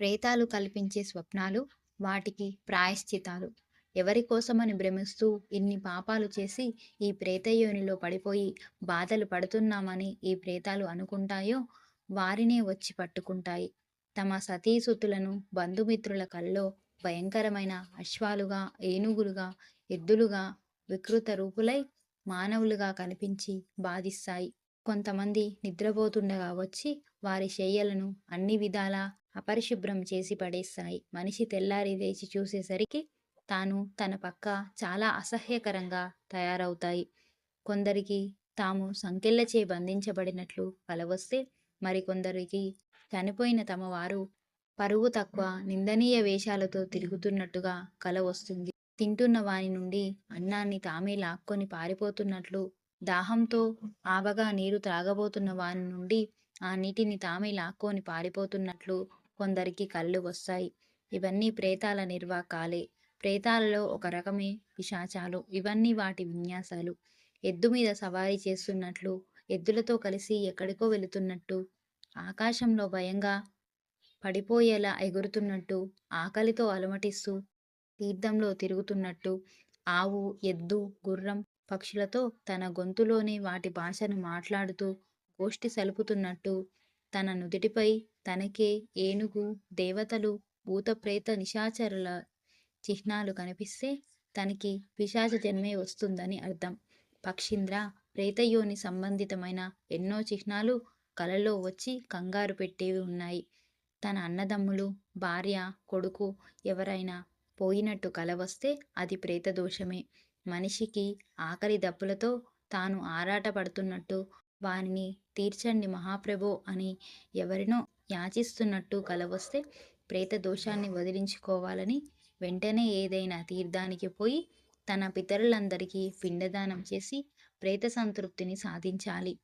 ప్రేతాలు కల్పించే స్వప్నాలు, వాటికి ప్రాయశ్చితాలు. ఎవరి కోసమని భ్రమిస్తూ ఇన్ని పాపాలు చేసి ఈ ప్రేతయోనిలో పడిపోయి బాధలు పడుతున్నామని ఈ ప్రేతాలు అనుకుంటాయో వారినే వచ్చి పట్టుకుంటాయి. తమ సతీసుతులను బంధుమిత్రుల కల్లో భయంకరమైన అశ్వాలుగా, ఏనుగులుగా, ఎద్దులుగా వికృత రూపులై మానవులుగా కనిపించి బాధిస్తాయి. కొంతమంది నిద్రపోతుండగా వచ్చి వారి శయ్యలను అన్ని విధాలా అపరిశుభ్రం చేసి పడేస్తాయి. మనిషి తెల్లారి లేచి చూసేసరికి తాను తన పక్క చాలా అసహ్యకరంగా తయారవుతాయి. కొందరికి తాము సంకెళ్ళచే బంధించబడినట్లు కలవస్తే మరికొందరికి చనిపోయిన తమ వారు పరువు తక్కువ నిందనీయ వేషాలతో తిరుగుతున్నట్టుగా కల వస్తుంది. తింటున్న వాని నుండి అన్నాన్ని తామే లాక్కొని పారిపోతున్నట్లు, దాహంతో ఆవగా నీరు త్రాగబోతున్న వాని నుండి ఆ నీటిని తామే లాక్కొని పారిపోతున్నట్లు కొందరికి కళ్ళు వస్తాయి. ఇవన్నీ ప్రేతాల నిర్వాకాలే. ప్రేతాలలో ఒక రకమే పిశాచాలు. ఇవన్నీ వాటి విన్యాసాలు. ఎద్దు మీద సవారీ చేస్తున్నట్లు, ఎద్దులతో కలిసి ఎక్కడికో వెళుతున్నట్టు, ఆకాశంలో భయంగా పడిపోయేలా ఎగురుతున్నట్టు, ఆకలితో అలమటిస్తూ తీర్థంలో తిరుగుతున్నట్టు, ఆవు, ఎద్దు, గుర్రం, పక్షులతో తన గొంతులోనే వాటి భాషను మాట్లాడుతూ గోష్ఠి సలుపుతున్నట్టు, తన నుదుటిపై తనకే ఏనుగు, దేవతలు, భూతప్రేత నిశాచరుల చిహ్నాలు కనిపిస్తే తనకి పిశాచ జన్మే వస్తుందని అర్థం. పక్షింద్ర ప్రేతయోని సంబంధితమైన ఎన్నో చిహ్నాలు కలలో వచ్చి కంగారు పెట్టేవి ఉన్నాయి. తన అన్నదమ్ములు, భార్య, కొడుకు ఎవరైనా పోయినట్టు కల వస్తే అది ప్రేతదోషమే. మనిషికి ఆకలి దప్పులతో తాను ఆరాట పడుతున్నట్టు, వానిని తీర్చండి మహాప్రభో అని ఎవరినో యాచిస్తున్నట్టు కలవస్తే ప్రేత దోషాన్ని వదిలించుకోవాలని వెంటనే ఏదైనా తీర్థానికి పోయి తన పితరులందరికీ పిండదానం చేసి ప్రేత సంతృప్తిని సాధించాలి.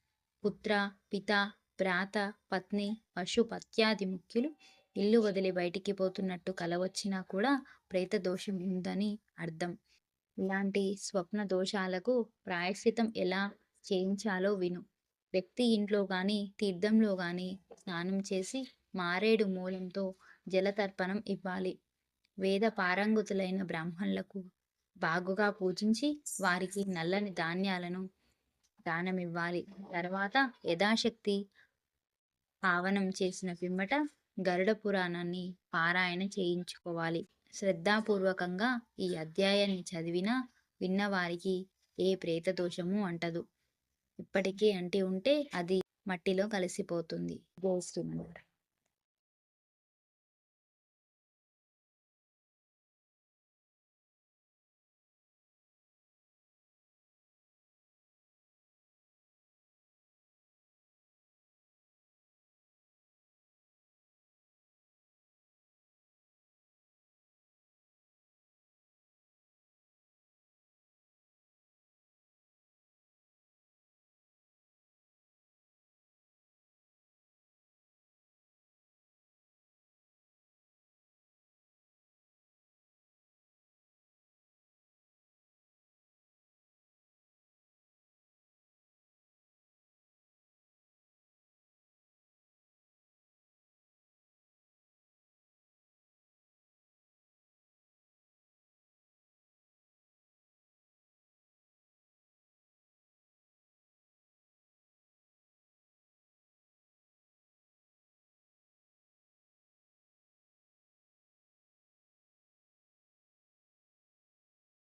పుత్ర, పిత, భ్రాత, పత్ని, పశు పత్యాది ముఖ్యులు ఇల్లు వదిలి బయటికి పోతున్నట్టు కల వచ్చినా కూడా ప్రేత దోషం ఉందని అర్థం. ఇలాంటి స్వప్న దోషాలకు ప్రాయశ్చితం ఎలా చేయించాలో విను. వ్యక్తి ఇంట్లో కానీ తీర్థంలో కానీ స్నానం చేసి మారేడు మూలంతో జలతర్పణం ఇవ్వాలి. వేద పారంగతులైన బ్రాహ్మణులకు బాగుగా పూజించి వారికి నల్లని ధాన్యాలను దానమివ్వాలి. తర్వాత యథాశక్తి పావనం చేసిన పిమ్మట గరుడ పురాణాన్ని పారాయణ చేయించుకోవాలి. శ్రద్ధాపూర్వకంగా ఈ అధ్యాయాన్ని చదివినా, విన్నవారికి ఏ ప్రేతదోషమూ అంటదు. ఇప్పటికీ అంటి ఉంటే అది మట్టిలో కలిసిపోతుంది. జై